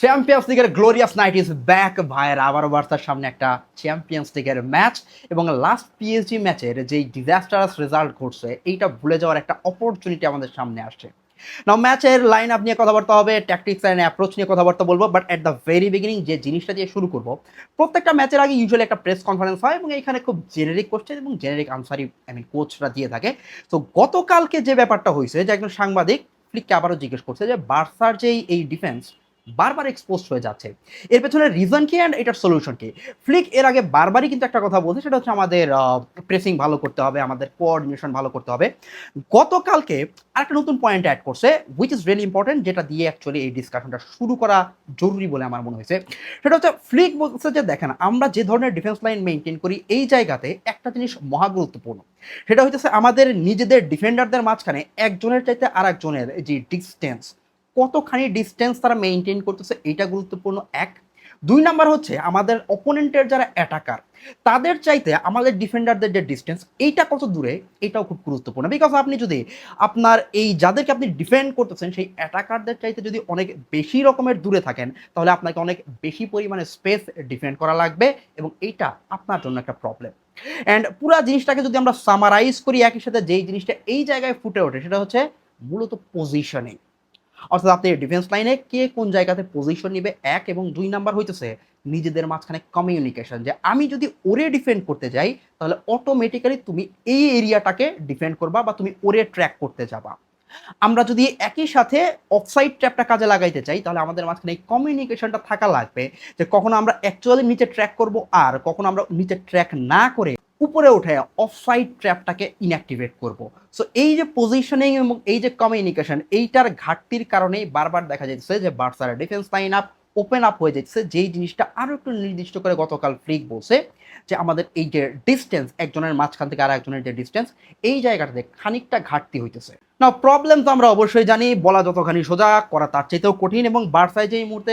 Champions লিগের glorious night is back ভাইয়ের আবারও বার্সার সামনে একটা চ্যাম্পিয়ন্স লিগের ম্যাচ এবং লাস্ট পিএসজি ম্যাচের যেই ডিজাস্টারাস রেজাল্ট ঘটছে, এইটা ভুলে যাওয়ার একটা অপরচুনিটি আমাদের সামনে আসছে। নাও ম্যাচের লাইন আপ নিয়ে কথাবার্তা হবে ট্যাকটিক্স অ্যান্ড অ্যাপ্রোচ নিয়ে কথাবার্তা বলব but at the very beginning যে জিনিসটা দিয়ে শুরু করব, প্রত্যেকটা ম্যাচের আগে ইউজুয়ালি একটা প্রেস কনফারেন্স হয় এবং এখানে খুব জেনারিক কোশ্চেন এবং জেনারিক আনসারই আই মিন কোচরা দিয়ে থাকে। তো গতকালকে যে ব্যাপারটা হয়েছে, যে একজন সাংবাদিক ফ্লিককে আবারও জিজ্ঞেস করছে যে বার্সার যেই, এই ডিফেন্স বারবার এক্সপোজ হয়ে যাচ্ছে। এর পেছনে রিজন কি অ্যান্ড এটার সলিউশন কি? ফ্লিক এর আগে বারবারই কিন্তু একটা কথা বলছে, সেটা হচ্ছে আমাদের প্রেসিং ভালো করতে হবে, আমাদের কোঅর্ডিনেশন ভালো করতে হবে। গতকালকে আরেকটা নতুন পয়েন্ট অ্যাড করছে উইচ ইজ রিয়েলি ইম্পর্টেন্ট যেটা দিয়ে অ্যাকচুয়ালি এই ডিসকাশনটা শুরু করা জরুরি বলে আমার মনে হয়েছে। সেটা হচ্ছে ফ্লিক বলছে যে, দেখেন, আমরা যে ধরনের ডিফেন্স লাইন মেনটেন করি, এই জায়গাতে একটা জিনিস মহা গুরুত্বপূর্ণ। সেটা হইতেছে আমাদের নিজেদের ডিফেন্ডারদের মাঝখানে একজনের চাইতে আর একজনের যে ডিস্টেন্স কতখানি ডিস্টেন্স তারা মেনটেন করতেছে এটা গুরুত্বপূর্ণ, এক। দুই নাম্বার হচ্ছে আমাদের অপোনেন্টের যারা অ্যাটাকার তাদের চাইতে আমাদের ডিফেন্ডারদের যে ডিস্টেন্স এইটা কত দূরে, এটাও খুব গুরুত্বপূর্ণ। বিকজ আপনি যদি আপনার এই যাদেরকে আপনি ডিফেন্ড করতেছেন, সেই অ্যাটাকারদের চাইতে যদি অনেক বেশি রকমের দূরে থাকেন, তাহলে আপনাকে অনেক বেশি পরিমাণে স্পেস ডিফেন্ড করা লাগবে এবং এইটা আপনার জন্য একটা প্রবলেম অ্যান্ড পুরো জিনিসটাকে যদি আমরা সামারাইজ করি, একই সাথে যেই জিনিসটা এই জায়গায় ফুটে ওঠে, সেটা হচ্ছে মূলত পজিশনিং অর্থাৎ আপনি ডিফেন্স লাইনে কে কোন জায়গাতে পজিশন নিবে? এক এবং দুই নাম্বার হইতেছে নিজেদের মাঝখানে কমিউনিকেশন যে আমি যদি ওরে ডিফেন্ড করতে যাই, তাহলে অটোমেটিক্যালি তুমি এই এরিয়াটাকে ডিফেন্ড করবা বা তুমি ওরে ট্র্যাক করতে যাবা। আমরা যদি একই সাথে অফসাইড ট্র্যাপটা কাজে লাগাইতে চাই, তাহলে আমাদের মাঝখানে এই কমিউনিকেশনটা থাকা লাগবে যে কখনো আমরা অ্যাকচুয়ালি নিচে ট্র্যাক করব আর কখনো আমরা নিচে ট্র্যাক না করে উপরে উঠে অফসাইড ট্র্যাপটাকে ইনঅ্যাক্টিভেট করব। সো এই যে পজিশনিং এবং এই যে কমিউনিকেশন এইটার ঘাটতির কারণেই বারবার দেখা যাচ্ছে যে বার্সার defence line up open up হয়ে যাচ্ছে। যেই জিনিসটা আরও একটু নির্দিষ্ট করে গতকাল ফ্লিক বলছে যে আমাদের এই যে ডিস্টেন্স একজনের মাঝখান থেকে আর একজনের যে ডিস্টেন্স এই জায়গাটাতে খানিকটা ঘাটতি হইতেছে। না প্রবলেম তো আমরা অবশ্যই জানি, বলা যতখানি সোজা, করা তার চাইতেও কঠিন এবং বার্সায় যে এই মুহূর্তে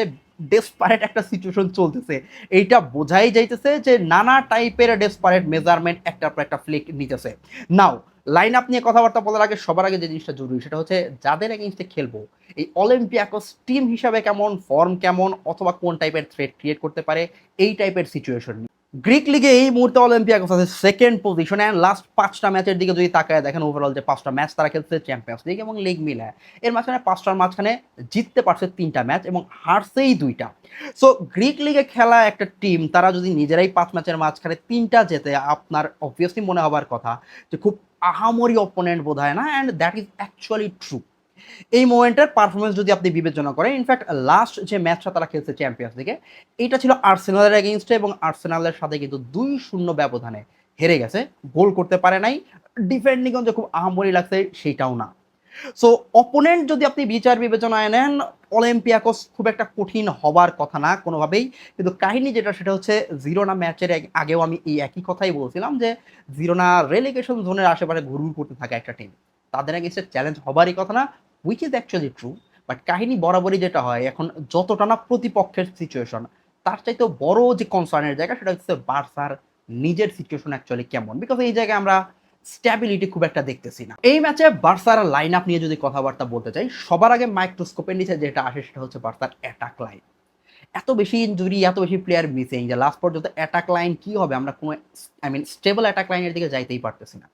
ডেসপারেট একটা সিচুয়েশন চলতেছে। এইটা বোঝাই যাইতেছে যে নানা টাইপের ডেসপারেট মেজারমেন্ট একটার পর একটা ফ্লিক নিতেছে। নাও লাইন আপ নিয়ে কথাবার্তা বলার আগে সবার আগে যে জিনিসটা জরুরি, সেটা হচ্ছে যাদের এগেনস্টে খেলব, এই অলিম্পিয়াকস টিম হিসাবে কেমন ফর্ম কেমন, অথবা কোন টাইপের থ্রেট ক্রিয়েট করতে পারে, এই টাইপের সিচুয়েশন গ্রিক লিগে এই মুহূর্তে অলিম্পিয়াকস আছে সেকেন্ড পজিশনে অ্যান্ড লাস্ট পাঁচটা ম্যাচের দিকে যদি তাকায় দেখেন ওভারঅল যে পাঁচটা ম্যাচ তারা খেলছে চ্যাম্পিয়ন্স লিগ এবং লিগ মিলে এর মাঝখানে পাঁচটার মাঝখানে জিততে পারছে তিনটা ম্যাচ এবং হারছেই দুইটা। সো গ্রিক লিগে খেলা একটা টিম তারা যদি নিজেরাই পাঁচ ম্যাচের মাঝখানে তিনটা জেতে, আপনার অবভিয়াসলি মনে হবার কথা যে খুব আহামরি অপোনেন্ট বোধ হয় না and that is actually true এই মোমেন্টের পারফরমেন্স যদি আপনি বিবেচনা করেন ইনফ্যাক্ট লাস্ট যে ম্যাচটা তারা খেলছে চ্যাম্পিয়ন্স লিগে এটা ছিল আর্সেনালের এগেনস্টে এবং আর্সেনালের সাথে কিন্তু দুই শূন্য ব্যবধানে হেরে গেছে। গোল করতে পারে নাই। ডিফেন্ডিং যে খুব আহামরি লাগছে সেইটাও না। সো অপোনেন্ট যদি আপনি বিচার বিবেচনায় নেন অলিম্পিয়াকস খুব একটা কঠিন হবার কথা না কোনোভাবেই। কিন্তু কাহিনী যেটা, সেটা হচ্ছে জিরোনা ম্যাচের আগেও আমি এই একই কথাই বলছিলাম যে জিরোনা রেলিগেশন জোনের আশেপাশে ঘুরঘুর করতে থাকে একটা টিম তাদের এগেনস্টে চ্যালেঞ্জ হবারই কথা না which is actually true but কাহিনী বরাবরই যেটা হয়, এখন যতটা না প্রতিপক্ষের সিচুয়েশন তার চাইতেও বড় যে কনসার্নের জায়গা সেটা হচ্ছে বার্সার নিজের সিচুয়েশন অ্যাকচুয়ালি কেমন? বিকজ এই জায়গায় আমরা স্ট্যাবিলিটি খুব একটা দেখতেছি না। এই ম্যাচে বার্সার লাইন আপ নিয়ে যদি কথাবার্তা বলতে চাই, সবার আগে মাইক্রোস্কোপের নিচে যেটা আসে সেটা হচ্ছে বার্সার অ্যাটাক লাইন এত বেশি ইঞ্জুরি এত বেশি প্লেয়ার মিসিং যে লাস্ট পর্যন্ত অ্যাটাক লাইন কি হবে, আমরা কোনো আই মিন স্টেবল অ্যাটাক লাইনের দিকে যাইতেই পারতেছি না।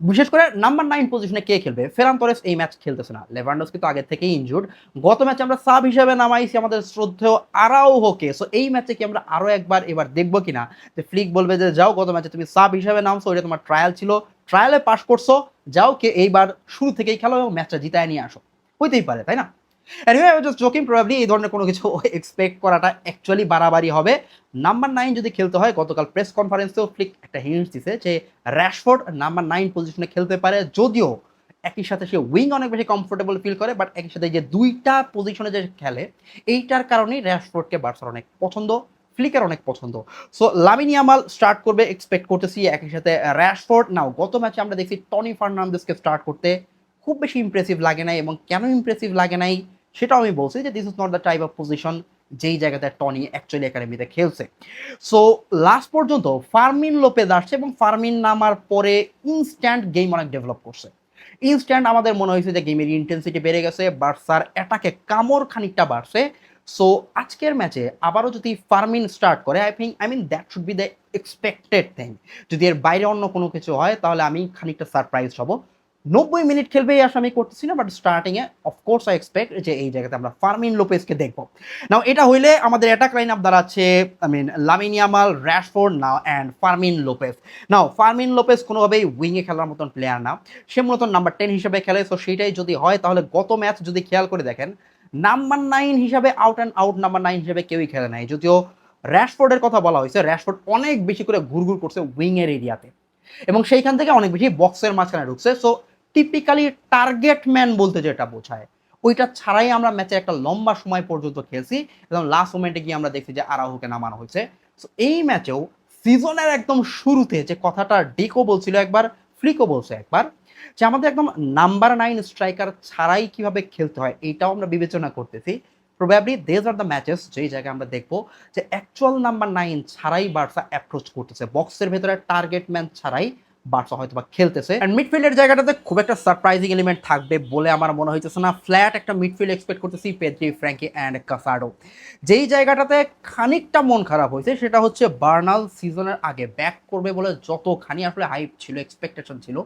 বিশেষ করে নাম্বার নাইন পজিশনে কে খেলবে? ফেরান তরেস এই ম্যাচ খেলতেছে না। লেভান্ডোস কিন্তু আগে থেকেই ইনজুর্ড গত ম্যাচে আমরা সাব হিসাবে নামাইছি আমাদের শ্রদ্ধেয় আরাও হোকে সো এই ম্যাচে কি আমরা আরও একবার এবার দেখব কিনা? যে ফ্লিক বলবে যে, যাও, গত ম্যাচে তুমি সাব হিসাবে নামছো, ওইটা তোমার ট্রায়াল ছিল। ট্রায়ালে পাশ করছ। যাও, কে এইবার শুরু থেকেই খেলো এবং ম্যাচটা জিতায় নিয়ে আসো। হইতেই পারে, তাই না? এনিওয়ে জাস্ট জোকিং প্রবাবলি এই ধরনের কোনো কিছু এক্সপেক্ট করাটা অ্যাকচুয়ালি বাড়াবাড়ি হবে। নাম্বার নাইন যদি খেলতে হয়, গতকাল প্রেস কনফারেন্সেও ফ্লিক একটা দিছে যে র্যাশফোর্ড নাম্বার নাইন পজিশনে খেলতে পারে, যদিও একই সাথে সে উইং অনেক বেশি কমফোর্টেবল ফিল করে বাট একই সাথে যে দুইটা পজিশনে যে খেলে, এইটার কারণেই র্যাশফোর্ডকে বার্সার অনেক পছন্দ ফ্লিকের অনেক পছন্দ। সো লামিনী আমাল স্টার্ট করবে এক্সপেক্ট করতেছি, একই সাথে র্যাশফোর্ড নাও গত ম্যাচে আমরা দেখছি টনি ফার্নান্দেসকে স্টার্ট করতে, খুব বেশি ইমপ্রেসিভ লাগে নাই এবং কেন ইমপ্রেসিভ লাগে নাই? সেটাও আমি বলছি যে this is not the type of position যেই জায়গাতে টনি অ্যাকচুয়ালি একাডেমিতে খেলছে। সো লাস্ট পর্যন্ত ফার্মিন লোপেজ আসছে এবং ফার্মিন নামার পরে ইনস্ট্যান্ট গেম অনেক ডেভেলপ করছে। ইনস্ট্যান্ট আমাদের মনে হয়েছে যে গেমের ইন্টেন্সিটি বেড়ে গেছে, বার্সার অ্যাটাকে কামড় খানিকটা বাড়ছে। সো আজকের ম্যাচে আবারও যদি ফার্মিন স্টার্ট করে I think I mean that should be the expected thing যদি এর বাইরে অন্য কোনো কিছু হয়, তাহলে আমি খানিকটা সারপ্রাইজ হব। নব্বই মিনিট খেলবে এই আশা আমি করতেছি না বাট স্টার্টিংয়ে অফকোর্স আই এক্সপেক্ট যে এই জায়গাতে আমরা ফার্মিন লোপেসকে দেখব। নাও এটা হইলে আমাদের অ্যাটাক লাইন আপ দাঁড়াচ্ছে I mean Lamine Yamal Rashford now and Fermin Lopez now Fermin Lopez কোনোভাবেই উইংয়ে খেলার মতন প্লেয়ার না। সে মূলত নাম্বার টেন হিসেবে খেলে সো সেটাই যদি হয়, তাহলে গত ম্যাচ যদি খেয়াল করে দেখেন নাম্বার নাইন হিসাবে out and out number nine হিসেবে কেউই খেলে নাই। যদিও র্যাশফোর্ডের কথা বলা হয়েছে র্যাশফোর্ড অনেক বেশি করে ঘুরঘুর করছে উইংয়ের এরিয়াতে এবং সেইখান থেকে অনেক বেশি বক্সের মাঝখানে ঢুকছে সো টিপিক্যালি টার্গেট ম্যান বলতে যেটা বোঝায়। ওইটা ছাড়াই আমরা ম্যাচে একটা লম্বা সময় পর্যন্ত খেলছি এবং লাস্ট মোমেন্টে গিয়ে আমরা দেখছি যে আরাহুকে নামানো হয়েছে। সো এই ম্যাচেও সিজনের একদম শুরুতে যে কথাটা ডিকো বলছিল একবার ফ্লিকো বলছে একবার, যে আমাদের একদম নাম্বার নাইন স্ট্রাইকার ছাড়াই কীভাবে খেলতে হয় এইটাও আমরা বিবেচনা করতেছি। Probably these are the matches যেই জায়গায় আমরা দেখব যে অ্যাকচুয়াল নাম্বার নাইন ছাড়াই বার্সা অ্যাপ্রোচ করতেছে। বক্সের ভেতরে টার্গেট ম্যান ছাড়াই বার্সা হয়তো বা খেলতেছে। অ্যান্ড মিডফিল্ডের জায়গাটাতে খুব একটা সারপ্রাইজিং এলিমেন্ট থাকবে বলে আমার মনে হইতেছে না। ফ্ল্যাট একটা মিডফিল্ড এক্সপেক্ট করতেছি পেদ্রি ফ্র্যাঙ্কি অ্যান্ড কাসাডো যেই জায়গাটাতে খানিকটা মন খারাপ হয়েছে সেটা হচ্ছে বার্নাল সিজনের আগে ব্যাক করবে বলে যতখানি আসলে হাইপ ছিল এক্সপেকটেশন ছিল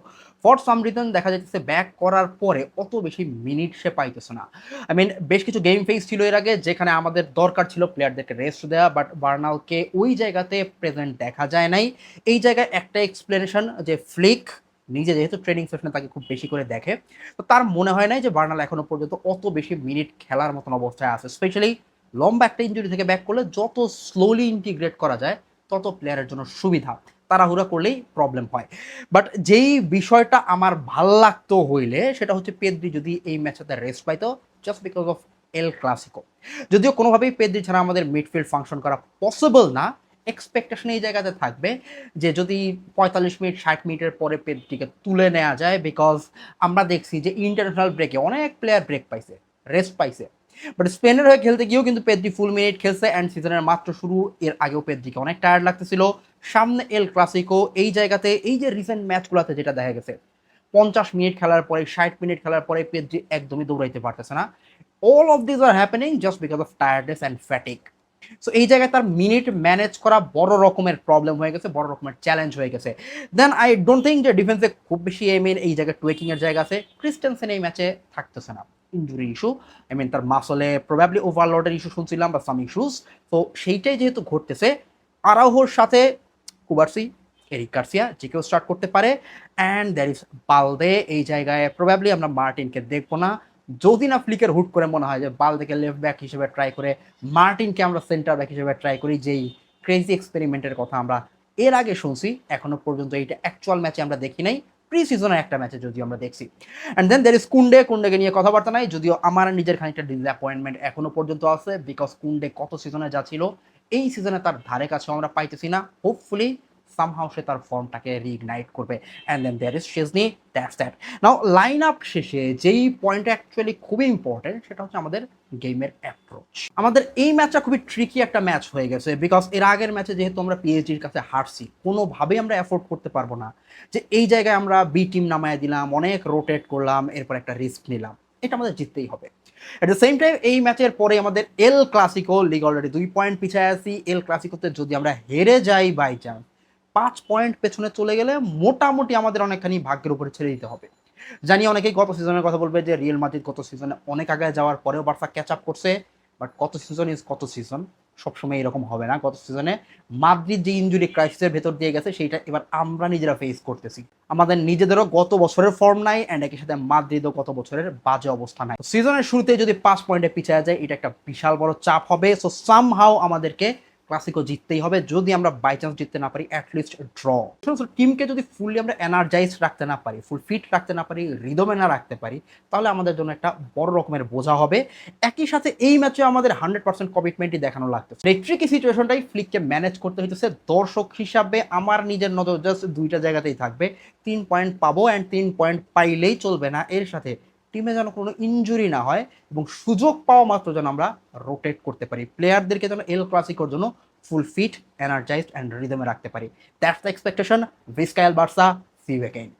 ফর সাম রিজন দেখা যাচ্ছে ব্যাক করার পরে অত বেশি মিনিট সে পাইতেছে না। আই মিন বেশ কিছু গেম ফেস ছিল এর আগে যেখানে আমাদের দরকার ছিল প্লেয়ারদেরকে রেস্ট দেওয়া বাট বার্নালকে ওই জায়গাতে প্রেজেন্ট দেখা যায় নাই। এই জায়গায় একটা এক্সপ্লেনেশন যে ফ্লিক নিজে যেহেতু ট্রেনিং সেশনে তাকে খুব বেশি করে দেখে, তো তার মনে হয় নাই যে বার্নাল এখনও পর্যন্ত অত বেশি মিনিট খেলার মতন অবস্থায় আছে। স্পেশালি লম্বা একটা ইঞ্জুরি থেকে ব্যাক করলে যত স্লোলি ইন্টিগ্রেট করা যায়, তত প্লেয়ারের জন্য সুবিধা। তাড়াহুড়া করলেই প্রবলেম হয়। বাট যেই বিষয়টা আমার ভালো লাগতো হইলে, সেটা হচ্ছে পেদ্রি যদি এই ম্যাচটাতে রেস্ট পাইতো just because of El Clasico যদিও কোনোভাবেই পেদ্রি ছাড়া আমাদের মিডফিল্ড ফাংশন করা পসিবল না এক্সপেকটেশন এই জায়গাতে থাকবে যে যদি পঁয়তাল্লিশ মিনিট, ষাট মিনিটের পরে পেদ্রিকে তুলে নেওয়া যায় বিকজ আমরা দেখছি যে ইন্টারন্যাশনাল ব্রেকে অনেক প্লেয়ার ব্রেক পাইছে রেস্ট পাইছে। বাট স্পেনের হয়ে খেলতে গিয়েও কিন্তু পেদ্রি ফুল মিনিট খেলছে অ্যান্ড সিজনের মাত্র শুরু, এর আগেও পেদ্রিকে অনেক টায়ার্ড লাগতেছিল। সামনে এল ক্লাসিকো এই জায়গাতে এই যে রিসেন্ট ম্যাচগুলোতে যেটা দেখা গেছে, পঞ্চাশ মিনিট খেলার পরে, ষাট মিনিট খেলার পরে পেদ্রি একদমই দৌড়াইতে পারতেছে না। All of this are happening just because of tiredness and fatigue so এই জায়গায় তার মিনিট ম্যানেজ করা বড় রকমের প্রবলেম হয়ে গেছে, বড় রকমের চ্যালেঞ্জ হয়ে গেছে। দেন আই ডোন্ট থিঙ্ক যে ডিফেন্সে খুব বেশি এম এই জায়গায় টুয়েকিং এর জায়গা আছে। ক্রিস্টেনসেন এই ম্যাচে থাকতেছে না। ইঞ্জুরি ইস্যু আই মিন তার মাসলে প্রবাবলি ওভারলোডের ইস্যু শুনছিলাম বা সাম ইস্যুস তো সেইটাই যেহেতু ঘটতেছে আরাহোর সাথে কুবার্সি এরিক গার্সিয়া যে কেউ স্টার্ট করতে পারে। অ্যান্ড দ্যার ইজ বালদে এই জায়গায় প্রবাবলি আমরা মার্টিনকে দেখব না। যদি না ফ্লিকের হুট করে মনে হয় যে বালদেকে লেফট ব্যাক হিসেবে ট্রাই করে, মার্টিনকে আমরা সেন্টার ব্যাক হিসেবে ট্রাই করি, যেই ক্রেজি এক্সপেরিমেন্টের কথা আমরা এর আগে শুনছি, এখনও পর্যন্ত এইটা অ্যাকচুয়াল ম্যাচে আমরা দেখি নাই প্রি সিজনের একটা ম্যাচে যদিও আমরা দেখছি। অ্যান্ড দেন দের ইজ কুন্ডে কুন্ডেকে নিয়ে কথাবার্তা নাই, যদিও আমার নিজের খানিকটা ডিসঅ্যাপয়েন্টমেন্ট এখনও পর্যন্ত আছে বিকজ কুন্ডে কত সিজনে যা ছিল, এই সিজনে তার ধারে কাছেও আমরা পাইতেছি না। হোপফুলি সামহাও সে তার ফর্মটাকে রিইগনাইট করবে and then there is Szczesny that's that now line up শেষে যেই পয়েন্টটা অ্যাকচুয়ালি খুবই ইম্পর্টেন্ট সেটা হচ্ছে আমাদের গেমের অ্যাপ্রোচ আমাদের এই ম্যাচটা খুবই ট্রিকি একটা ম্যাচ হয়ে গেছে বিকজ এর আগের ম্যাচে যেহেতু আমরা পিএইচডির কাছে হারছি, কোনোভাবেই আমরা অ্যাফোর্ড করতে পারব না। যে এই জায়গায় আমরা বি টিম নামায় দিলাম, অনেক রোটেট করলাম, এরপর একটা রিস্ক নিলাম, এটা আমাদের জিততেই হবে। এট দ্য সেম টাইম এই ম্যাচের পরে আমাদের এল ক্লাসিকো লিগ অলরেডি দুই পয়েন্ট পিছিয়ে আছি এল ক্লাসিকোতে যদি আমরা হেরে যাই বাই চান্স পাঁচ পয়েন্ট পেছনে চলে গেলে মোটামুটি আমাদের অনেকখানি ভাগ্যের উপরে ছেড়ে দিতে হবে। জানি অনেকেই গত সিজনের কথা বলবে যে রিয়েল মাদ্রিদ গত সিজনে অনেক আগে যাওয়ার পরেও বার্সা ক্যাচ আপ করছে বাট কত সিজন ইজ কত সিজন সবসময় এরকম হবে না। গত সিজনে মাদ্রিদ যে ইঞ্জুরি ক্রাইসিসের ভেতর দিয়ে গেছে, সেইটা এবার আমরা নিজেরা ফেস করতেছি। আমাদের নিজেদেরও গত বছরের ফর্ম নাই অ্যান্ড একই সাথে মাদ্রিদও গত বছরের বাজে অবস্থা নাই। সিজনের শুরুতে যদি পাঁচ পয়েন্টে পিছিয়ে যায়, এটা একটা বিশাল বড় চাপ হবে। সো সাম হাও আমাদেরকে ক্লাসিকও জিততেই হবে, যদি আমরা বাই চান্স জিততে না পারি অ্যাটলিস্ট ড্র টিমকে যদি ফুললি আমরা এনার্জাইজ রাখতে না পারি ফুল ফিট রাখতে না পারি রিদমে না রাখতে পারি, তাহলে আমাদের জন্য একটা বড় রকমের বোঝা হবে। একই সাথে এই ম্যাচে আমাদের হান্ড্রেড পার্সেন্ট কমিটমেন্টই দেখানো লাগতেছে। এই ট্রিকি সিচুয়েশনটাই ফ্লিককে ম্যানেজ করতে হইতেছে। দর্শক হিসাবে আমার নিজের নজর জাস্ট দুইটা জায়গাতেই থাকবে। তিন পয়েন্ট পাবো অ্যান্ড তিন পয়েন্ট পাইলেই চলবে না। এর সাথে টিমে যেন কোনো ইঞ্জুরি না হয় এবং সুযোগ পাওয়া মাত্র যেন আমরা রোটেট করতে পারি। প্লেয়ারদেরকে যেন এল ক্লাসিকোর জন্য ফুল ফিট এনার্জাইজড অ্যান্ড রিদমে রাখতে পারি। দ্যাটস দ্য এক্সপেকটেশন ভিসকায়াল বার্সা সি উইকেন্ড